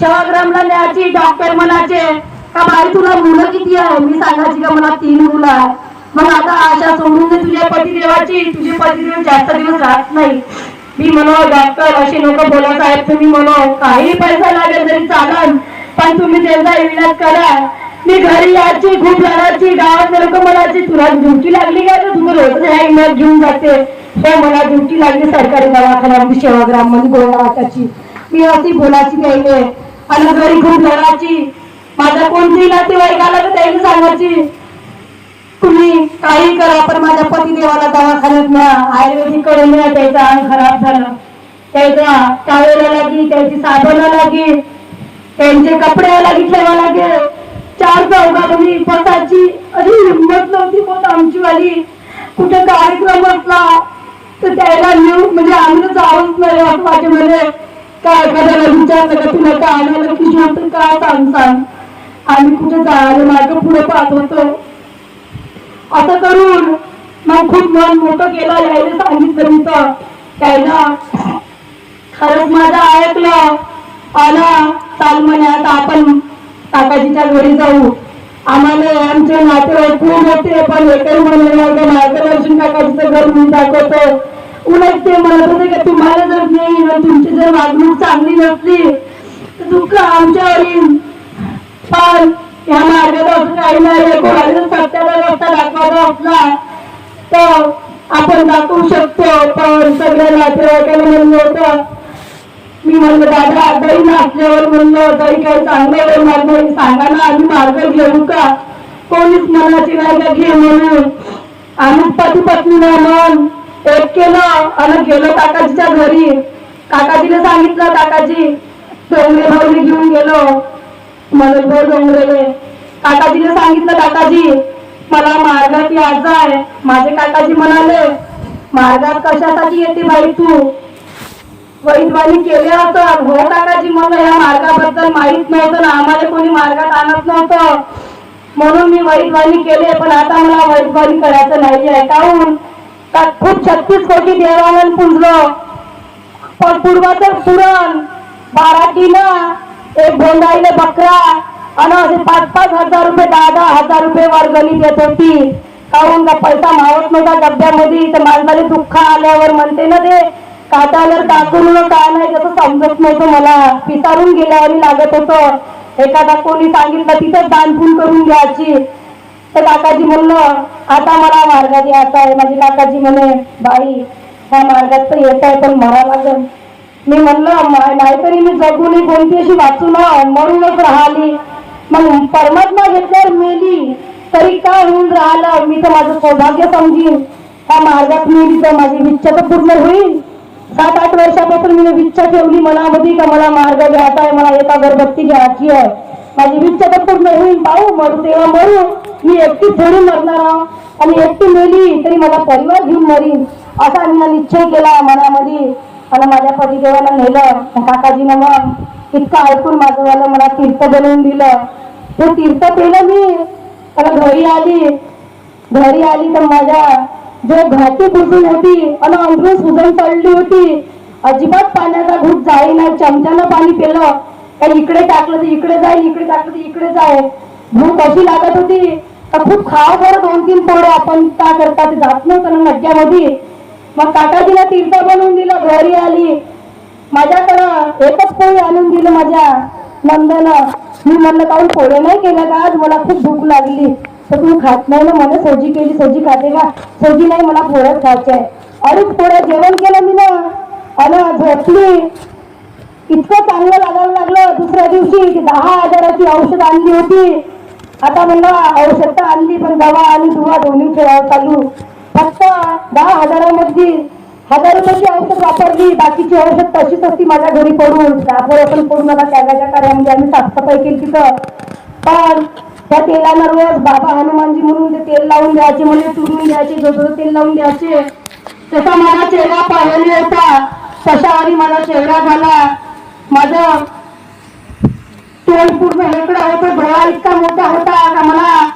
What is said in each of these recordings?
सेवाग्रामला न्यायची डॉक्टर म्हणायचे का बाई तुला मुलं किती आहे? मी सांगायची का मला तीन मुलं आहे. मग आता आशा सोडून दे तुझ्या पतिदेवाची. तुझे पतिदेव जास्त दिवस राहत नाही. मी म्हणो डॉक्टर असे लोक बोला साहेब तुम्ही म्हणो काही पैसा लागेल तरी चालन पण तुम्ही त्यांचा इलाज करा. मी घरी यायची खूप लढायची गावात लोक म्हणायची तुला ड्युटी लागली का तर तुम्ही रोज ह्या इलाज घेऊन जाते. हे मला ड्युटी लागली सरकारी दवाखान्यामध्ये सेवाग्राममध्ये गोळगावाची मी अशी बोलायची त्याने आणि घरी खूप लढायची माझ्या कोणती नातेवाईक आला तर त्याने सांगायची तुम्ही काही करा पण माझ्या पती देवाला दवाखान्यात न्या. आयुर्वेदिककडे न्या त्याचा अंग खराब झालं. त्याच्या टावेला लागी त्याची साबणा लागी त्यांचे कपडे लागी ठेवा लागेल. चार चौघा तुम्ही पताची अशी हिंमत नव्हती पण आमची वाली कुठे कार्यक्रम असला तर त्याला नेऊ म्हणजे आम्ही जाऊच नाही असं वाटे म्हणजे काय एखाद्याला विचारलं का तुला काय आणायला की होतं काय सांग सांग. आम्ही कुठे जायला मार्ग पुढे पाहत होतो. असं करून मग खूप मन मोठं केलं यायला सांगितलं मी तर त्याला खरंच माझं ऐकलं. आला चाल म्हणे आता आपण काकाजीच्या घरी जाऊ. आम्हाला आमचे नातेवाईक खूप मोठे पण एकही म्हणे मार्गदर्शन काकाजीचं घर मी दाखवतो. उलट ते म्हणत होते की तुम्हाला येईल तुमची जर वागणूक चांगली नसली तर दुःख आमच्यावर येईल पण या मार्गदर्शन काही नाही कोणाला सत्याचा रस्ता दाखवायचा असला तर आपण दाखवू शकतो. पण सगळ्या नातेवाईकाला म्हणलं होतं मी म्हणलं दादा दही नाचल्यावर म्हणलं दही काही चांगलं होणार नाही सांगा ना आम्ही मार्ग घेऊ का? कोणीच मनाची नाही का घे म्हणून? आम्ही पती पत्नी म्हणून. एक केलं आणि गेलो काकाजीच्या घरी. काकाजीने सांगितलं काकाजी डोंगरे भाऊने घेऊन गेलो. मनोज भाऊ डोंगरेले. काकाजीने सांगितलं काकाजी मला मार्गात यायचं आहे माझे काकाजी म्हणाले मार्गात कशासाठी येते बाई तू? वैद्वानी केले असं. हो काकाजी मला या मार्गाबद्दल माहीत नव्हतं. ना आम्हाला कोणी मार्गात आणत नव्हतं. म्हणून मी वैद्वानी केले पण आता मला वैद्वानी करायचं नाही आहे काहून खूप छत्तीस कोटी देवावर पुजलं. पण पूर्वाचं पुरण बाराटीनं एक भोंडाईले बकरा आणि असे पाच पाच हजार रुपये दहा दहा हजार रुपये वर्गणी देत होती. काहून का पैसा मावत नव्हता डब्यामध्ये तर माणसाला दुःख आल्यावर म्हणते ना ते काटावर टाकून काय नाही त्याचं समजत नव्हतं मला. पिसारून गेल्यावर लागत होतं. एखादा कोणी सांगितलं तिथं दानपून करून घ्यायची. तर काकाजी म्हणलं आता मला मार्गात यायचं आहे. माझी काकाजी म्हणे बाई ह्या मार्गात तर येत आहे पण मरा लागल. मी म्हणलं नाहीतरी मी जगून कोणती अशी वाचू ना म्हणूनच राहिली. मग परमात्मा घेतल्यावर मेली. तरी काय होऊन राहिलं? मी तर माझं सौभाग्य समजीन. त्या मार्गात मेली तर माझी इच्छा तर पूर्ण होईल. सात आठ वर्षापासून मी इच्छा ठेवली मनामध्ये का मला मार्ग घ्यायचा आहे मला एक अगरबत्ती घ्यायची आहे. माझी इच्छा तर पूर्ण होईल. पाहू मरू तेव्हा मरू. मी एकटी थोडी मरणार आणि एकटी मेली तरी मला परिवार घेऊन मरीन. असा मी निश्चय केला मनामध्ये. आणि माझ्या पतिदेवाला नेलं. काकाजीनं मग इतकं ऐकून माझंवालं मला तीर्थ बनवून दिलं. ते तीर्थ केलं मी. आणि घरी आली. घरी आली तर माझ्या जो घाटी बुजून होती आणि अंधरून सुजन चढली होती अजिबात पाण्याचा घुट जाईना चमच्यानं पाणी पेलं. तर इकडे टाकलं तर इकडे जाईल इकडे टाकलं तर इकडे जाईल भूक अशी लागत होती. तर खूप खाव बरं दोन तीन पोरं आपण का करता ते जात नव्हतं ना नद्यामध्ये. मग काकाजीला तीर्थ बनवून दिलं घरी आली. माझ्याकडं एकच पोळी आणून दिलं माझ्या नंदनं. मी म्हणलं काहून पोळे नाही केलं का आज मला खूप भूक लागली. तर तू खात नाही ना मला सोजी केली सोजी खाते का? सोजी नाही मला पोळ्यात खायचे आहे अरे पोळ्या जेवण केलं मी ना. अन झोपली. इतकं चांगलं लागायला लागलं. दुसऱ्या दिवशी की दहा हजाराची औषध आणली होती. आता म्हणलं औषध तर आणली पण दवा आणि दुवा दोन्ही ठेवावं चालू. फक्त दहा हजारामध्ये हजार रुपयाची औषध वापरली बाकीची औषध तशीच असती माझ्या घरी पडून. त्यावर आपण पडून आता त्यागाच्या कार्यामध्ये आम्ही साफसफाई केली तिथं. पण त्या तेलानं रोज बाबा हनुमानजी म्हणून ते तेल लावून द्यायचे म्हणजे चुरून द्यायचे जो तेल लावून द्यायचे. तसा माझा चेहरा पाहिली होता. तशावारी माझा चेहरा झाला. माझं तोंड पूर्ण हेकडा होतं डोळा इतका मोठा होता का मला?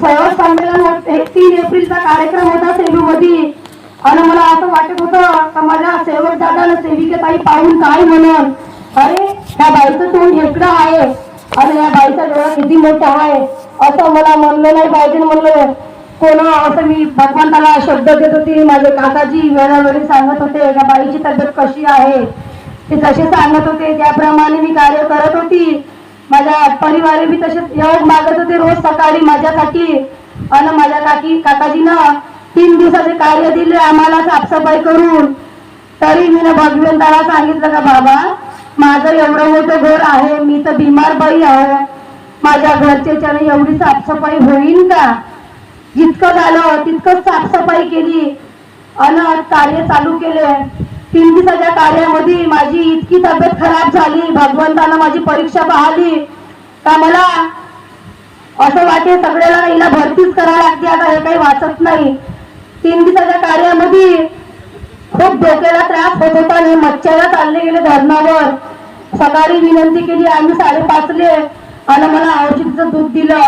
सहज संमेलन एक तीन एप्रिलचा कार्यक्रम होता सेलूमध्ये. आणि मला असं वाटत होतं का माझ्या सेवक दादाला सेविकेताई पाहून काय म्हणून? अरे ह्या बाईचं आहे. आणि या बाईचा डोळा किती मोठा आहे. असं मला म्हणलं नाही पाहिजे म्हणलं. कोण असं मी भगवंताला शब्द देत होती. माझे काकाजी वेळावेळी सांगत होते का बाईची तब्येत कशी आहे? ते तसे सांगत होते. त्याप्रमाणे मी कार्य करत होती. माझ्या परिवार बी तसेच योग मागत होते रोज सकाळी माझ्यासाठी. आणि माझ्या काकी काकाजीनं तीन दिवसाचे कार्य दिले आम्हाला साफसफाई करून. तरी मी ना भगवंताला सांगितलं का बाबा माझं एवढं मोठं घर आहे मी तर बिमार बाई आहे. माझ्या घरच्याच्याने एवढी साफसफाई होईल का? जितकं झालं तितकं साफसफाई केली. अन कार्य चालू केले. तीन दिवसाच्या कार्यामध्ये माझी इतकी तब्येत खराब झाली भगवंतानं माझी परीक्षा पाहिली. का मला असं वाटे सगळ्याला हिला भरतीच करावं लागते आता हे काही वाचत नाही. तीन दिवसाच्या कार्यामध्ये खूप डोक्याला त्रास होत होता आणि मच्छ्याला चालले गेले धरणावर. सकाळी विनंती केली आम्ही साडेपाचले आणि मला औषधीचं दूध दिलं.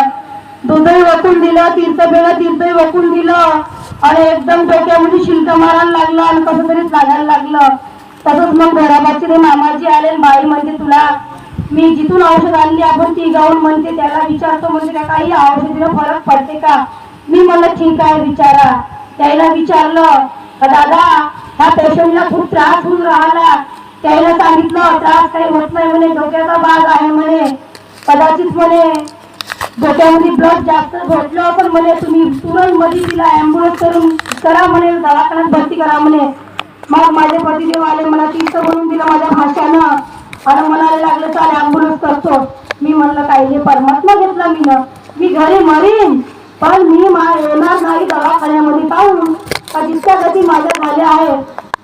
दूधही वकून दिलं तीर्थ बेला तीर्थही वकून दिलं. आणि एकदम डोक्यामध्ये शिलक मारायला लागलं आणि कसं तरीच लागायला लागलं. तसंच मग घराबाचे मामाजी आले बाई म्हणते तुला मी जिथून औषध आणली आपण ती गाऊन म्हणते त्याला विचारतो म्हणजे का काही औषधीला फरक पडते का? मी म्हणलं ठीक आहे विचारा. त्याला विचारलं दादा ह्या पेशंटला खूप त्रास होऊन राहिला. त्याला सांगितलं त्रास काही होत नाही म्हणे डोक्याचा भाग आहे म्हणे. कदाचित म्हणे डोक्यामध्ये ब्लड जास्त घडलं पण म्हणे तुम्ही तुरंत मध्ये तिला ऍम्ब्युलन्स करून करा म्हणे दवाखान्यात भरती करा म्हणे. मग माझे पतीदेव आले मला तीर्थ बनवून दिलं माझ्या भाषानं आणि मला लागलं चाल ऍम्ब्युलन्स करतो. मी म्हणलं काही हे परमात्मा घेतला मी न मी घरी मरीन पण मी मा येणार नाही दवाखान्यामध्ये पाहून. का जितक्या गती माझ्या झाल्या आहे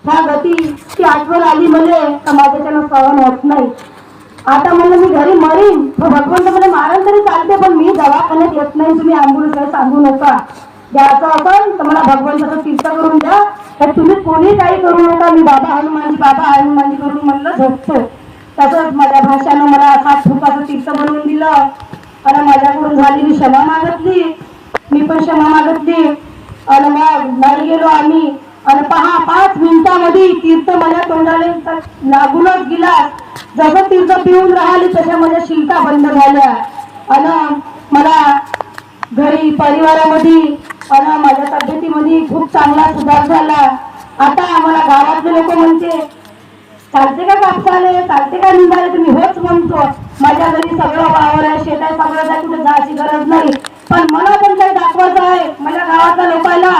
ह्या गती ती आठवण आली म्हणजे तर माझ्याच्यानं सहन होत नाही. आता म्हणलं मी घरी मरीन. भगवंत मला मारण तरी चालते पण मी दवाखान्यात येत नाही. तुम्ही ॲम्ब्युलन्स सांगू नका. द्यायचं असेल तर मला भगवंताचं तीर्थ करून द्या. तर तुम्ही कोणी काही करू नका. मी बाबा हनुमानजी बाबा हनुमानजी करून म्हणलं झोपतो. तसंच माझ्या भाषानं मला सात फुटाचं तीर्थ बनवून दिलं. आणि माझ्याकडून झालेली क्षमा मागितली. मी पण क्षमा मागितली. आणि मग घरी गेलो आम्ही. आणि पहा पाच मिनिटामध्ये तीर्थ माझ्या तोंडाला तर लागूनच गेला. जसं तिचं पिऊन राहिली तशा माझ्या बंद झाल्या. अन मला घरी परिवारामध्ये अन माझ्या तब्येतीमध्ये खूप चांगला सुधार झाला. आता आम्हाला गावातले लोक म्हणते चालते का कापसाले? चालते का निघाले तुम्ही होच म्हणतो. माझ्या घरी सगळं वावर आहे शेत आहे सगळं आहे कुठे जायची गरज नाही. पण मला पण काही दाखवायचं आहे माझ्या गावातल्या लोकांना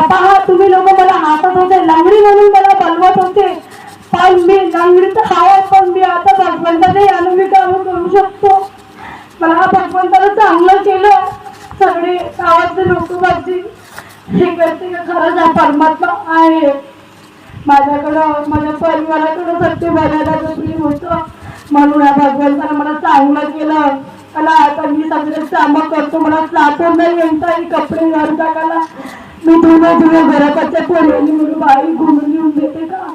पहा तुम्ही लोक मला हातत होते लंगडी म्हणून मला बोलवत होते. पण मी लंगडी तर पण मी आता भगवंताने यानं मी काम करू शकतो. मला भगवंतानं चांगलं केलं. सगळे गावातले लोक माझी हे करते का खरंच हा परमात्मा आहे. माझ्याकडं माझ्या परिवाराकडं सत्य बघायला प्रेम होतं म्हणून या भगवंतानं मला चांगलं केलं. मला आता मी सगळे कामं करतो. मला साठवून नाही म्हणता कपडे घर टाकायला मी धुणं धुणं घराकडच्या पोरीने म्हणून बाई घुमून येऊन देते का?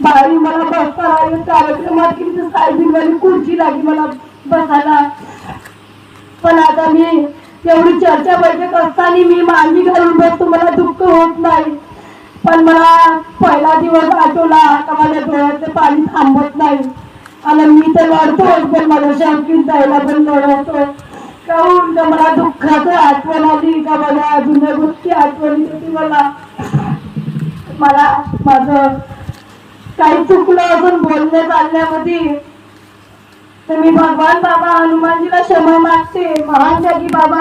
बाई मला बसता राहील कार्यक्रमात किती सायबिनवाली खुर्ची लागली मला बसायला. पण आता मी एवढी चर्चा बैठक असताना मी मांडी घालून बसतो मला दुःख होत नाही. पण मला पहिला दिवस आठवला का माझ्या डोळ्याचं पाणी थांबत नाही. आणि मी तर लढतोय पण माझ्या शौकीन जायला पण लढवतो काहून का मला दुःखाचं आठवण आली का मला जुन्या गोष्टी आठवण होती मला. मला माझं काही चुकलं अजून बोलण्या चालण्यामध्ये. तर मी भगवान बाबा हनुमानजीला क्षमा मागते. महान जगी बाबा